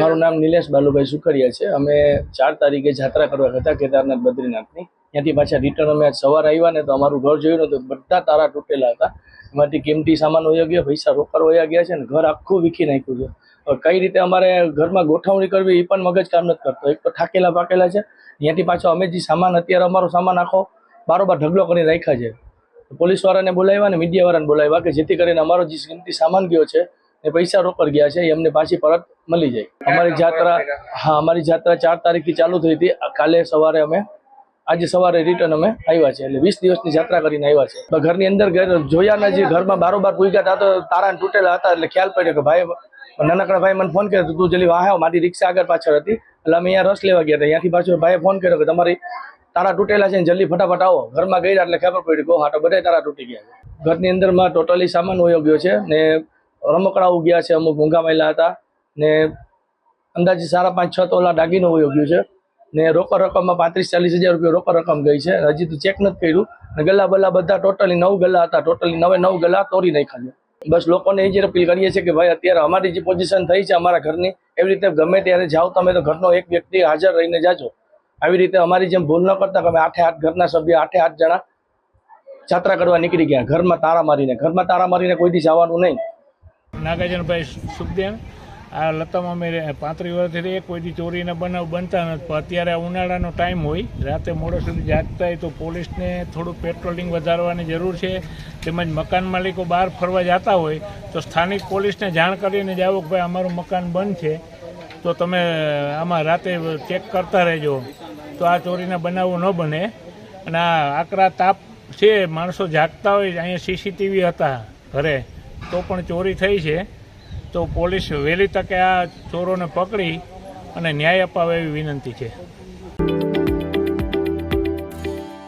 મારું નામ નિલેશ બાલુભાઈ સુખડિયા છે. અમે ચાર તારીખે જાત્રા કરવા હતા કેદારનાથ બદ્રીનાથની. ત્યાંથી પાછા રિટર્ન અમે સવારે આવ્યા ને તો અમારું ઘર જોયું ને તો બધા તારા તૂટેલા હતા. એમાંથી કિંમતી સામાન વયા ગયા, પૈસા રોકડ વયા ગયા છે ને ઘર આખું વીખી નાખ્યું છે. કઈ રીતે અમારે ઘરમાં ગોઠવણી કરવી એ પણ મગજ કામ નથી કરતો. એક તો થાકેલા પાકેલા છે. ત્યાંથી પાછો અમે જે સામાન, અત્યારે અમારો સામાન આખો બારોબાર ઢગલો કરી રાખ્યા છે. પોલીસ વાળાને બોલાવ્યા ને મીડિયા વાળાને બોલાવ્યા કે જેથી કરીને અમારો જે કિંમતી સામાન ગયો છે એ પૈસા રોકડ ગયા છે એમને પાછી પરત મળી જાય. અમારી જાત્રા હા અમારી જાત્રા ચાર તારીખથી ચાલુ થઈ હતી. કાલે સવારે અમે આજે સવારે રિટર્ન અમે આવ્યા છે એટલે વીસ દિવસની જાત્રા કરીને આવ્યા છે ઘરની અંદર જોયા ના જે ઘરમાં બારોબાર પૂગ્યા હતા તો તારા તૂટેલા હતા એટલે ખ્યાલ પડ્યો કે ભાઈ નાનકડા ભાઈ મને ફોન કર્યો તું જલ્દી વાહ મારી રિક્ષા આગળ પાછળ હતી. એટલે અમે અહીંયા રસ લેવા ગયા હતા. ત્યાંથી પાછળ ભાઈએ ફોન કર્યો કે તમારી તારા તૂટેલા છે ને જલ્દી ફટાફટ આવો. ઘરમાં ગયા એટલે ખબર પડી ગો હા તો બધા તારા તૂટી ગયા છે. ઘરની અંદરમાં ટોટલી સામાન વયો ગયો છે ને રમકડાઓ ઉગ્યા છે, અમુક મૂંગા માયલા હતા ને અંદાજે સાડા પાંચ, છ તોલા દાગીનો ગયો છે ને રોકડ રકમમાં પાંત્રીસ, ચાલીસ હજાર રૂપિયા રોકડ રકમ ગઈ છે. હજી તો ચેક નથી કર્યું. ને ગલ્લા બલ્લા બધા ટોટલી નવ ગલ્લા હતા ટોટલી નવે નવ ગલ્લા તોડી નાખ્યા છે. બસ લોકોને એ જ અપીલ કરીએ છીએ કે ભાઈ અત્યારે અમારી જે પોઝિશન થઈ છે અમારા ઘરની, એવી રીતે ગમે ત્યારે જાઓ તમે તો ઘરનો એક વ્યક્તિ હાજર રહીને જાજો. આવી રીતે અમારી જેમ ભૂલ ન કરતા તમે આઠે આઠ ઘરના સભ્ય, આઠે આઠ જણા જાત્રા કરવા નીકળી ગયા. ઘરમાં તારા મારીને, ઘરમાં તારા મારીને કોઈથી જવાનું નહીં. નાગાર્જુનભાઈ સુખદેવ. આ લતામાં અમે પાંત્રીસ વર્ષથી એક કોઈથી ચોરીના બનાવ બનતા નથી, પણ અત્યારે ઉનાળાનો ટાઈમ હોય, રાતે મોડો સુધી જાગતા હોય તો પોલીસને થોડું પેટ્રોલિંગ વધારવાની જરૂર છે. તેમજ મકાન માલિકો બહાર ફરવા જતા હોય તો સ્થાનિક પોલીસને જાણ કરીને જાઓ કે ભાઈ અમારું મકાન બંધ છે. તો તમે આમાં રાતે ચેક કરતા રહેજો. તો આ ચોરીના બનાવો ન બને. અને આ આકરા તાપ છે, માણસો જાગતા હોય, અહીંયા સીસીટીવી હતા ઘરે. તો પણ ચોરી થઈ છે. તો પોલીસ વહેલી તકે આ ચોરોને પકડી અને ન્યાય અપાવે એવી વિનંતી છે.